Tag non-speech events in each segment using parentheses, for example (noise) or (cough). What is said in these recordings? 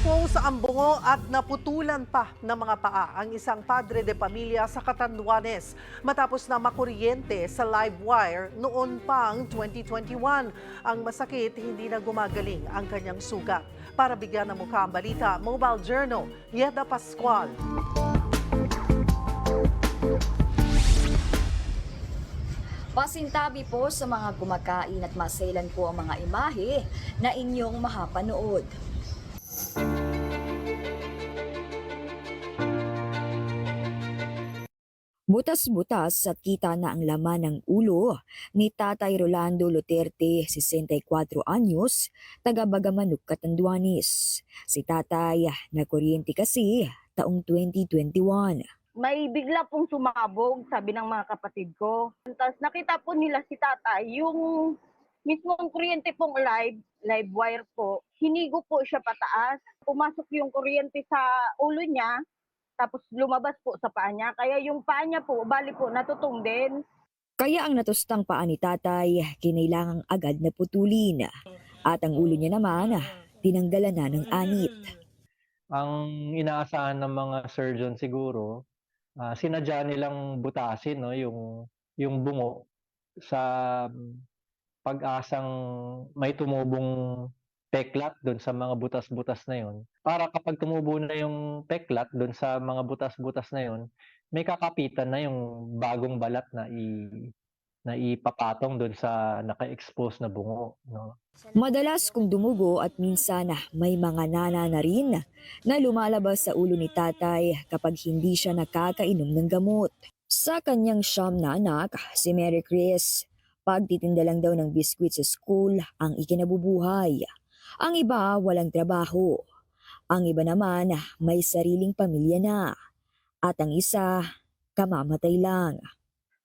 Na-expose ang bungo at naputulan pa ng mga paa ang isang padre de pamilya sa Catanduanes matapos na makuryente sa live wire noon pang 2021. Ang masakit, hindi na gumagaling ang kanyang sugat. Para bigyan ng mukha ang balita, Mobile Journal, Yeda Pascual. Pasintabi po sa mga kumakain at maselan po ang mga imahe na inyong mahapanood. Butas-butas at kita na ang laman ng ulo ni Tatay Rolando Luterte, 64 anyos, taga Bagamanuk, Catanduanes. Si Tatay, nakuryente kasi taong 2021. may bigla pong sumabog, sabi ng mga kapatid ko. Tapos nakita po nila si tatay, yung mismong kuryente pong live, live wire po, hinigo po siya pataas. Pumasok yung kuryente sa ulo niya, tapos lumabas po sa paa niya. Kaya yung paa niya po, bali po, natutong din. Kaya ang natustang paa ni tatay, kinailangang agad na putulin. At ang ulo niya naman, tinanggalan na ng anit. ang inaasahan ng mga surgeon siguro, ah, sinadya nilang butasin no, yung yung bungo sa pag-asang may tumubong peklat doon sa mga butas-butas na yon. Para kapag tumubo na yung peklat doon sa mga butas-butas na yon, may kakapitan na yung bagong balat na i na ipapatong doon sa naka-expose na bungo, no. Madalas kung dumugo at minsan may mga nana na rin na lumalabas sa ulo ni tatay kapag hindi siya nakakainom ng gamot. Sa kanyang siyam na anak, si Mary Chris, pagtitinda lang daw ng biskwit sa school ang ikinabubuhay. Ang iba walang trabaho. Ang iba naman may sariling pamilya na. At ang isa, kamamatay lang.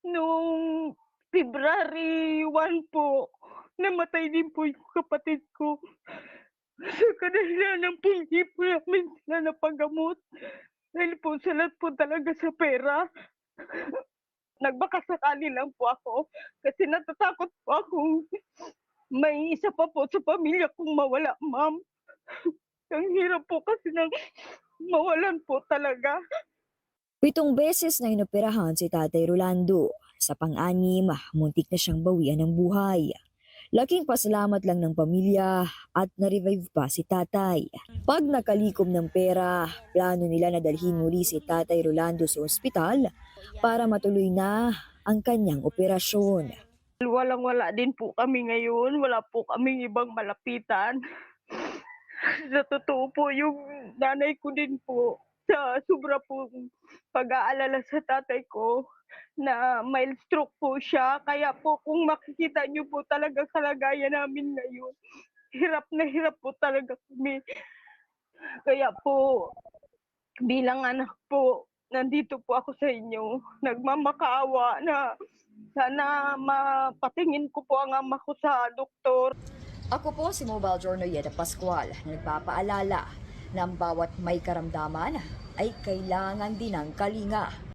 Noong February 1 po, namatay din po yung kapatid ko. Sa kanila ng hindi po namin sila napagamot. Dahil po sa po talaga sa pera. Nagbaka sakali lang po ako kasi natatakot po akong may isa pa po sa pamilya kong mawala, ma'am. (laughs) Ang hirap po kasi nang mawalan po talaga. Pitong beses na inoperahan si Tatay Rolando. Sa pang-anim, muntik na siyang bawian ng buhay. Laking pasalamat lang ng pamilya at na-revive pa si tatay. Pag nakalikom ng pera, plano nila na dalhin muli si Tatay Rolando sa ospital para matuloy na ang kanyang operasyon. Walang-wala din po kami ngayon. Wala po kaming ibang malapitan. (laughs) sa totoo po, yung nanay ko din po, sa sobra po pag-aalala sa tatay ko, na mild stroke po siya. Kaya po kung makikita niyo po talaga kalagayan namin ngayon, hirap na hirap po talaga kami. Kaya po, bilang anak po, nandito po ako sa inyo. Nagmamakaawa na sana mapatingin ko po ang ama ko sa doktor. Ako po si Mobile Journal Yeda Pascual na nagpapaalala na ang bawat may karamdaman ay kailangan din ng kalinga.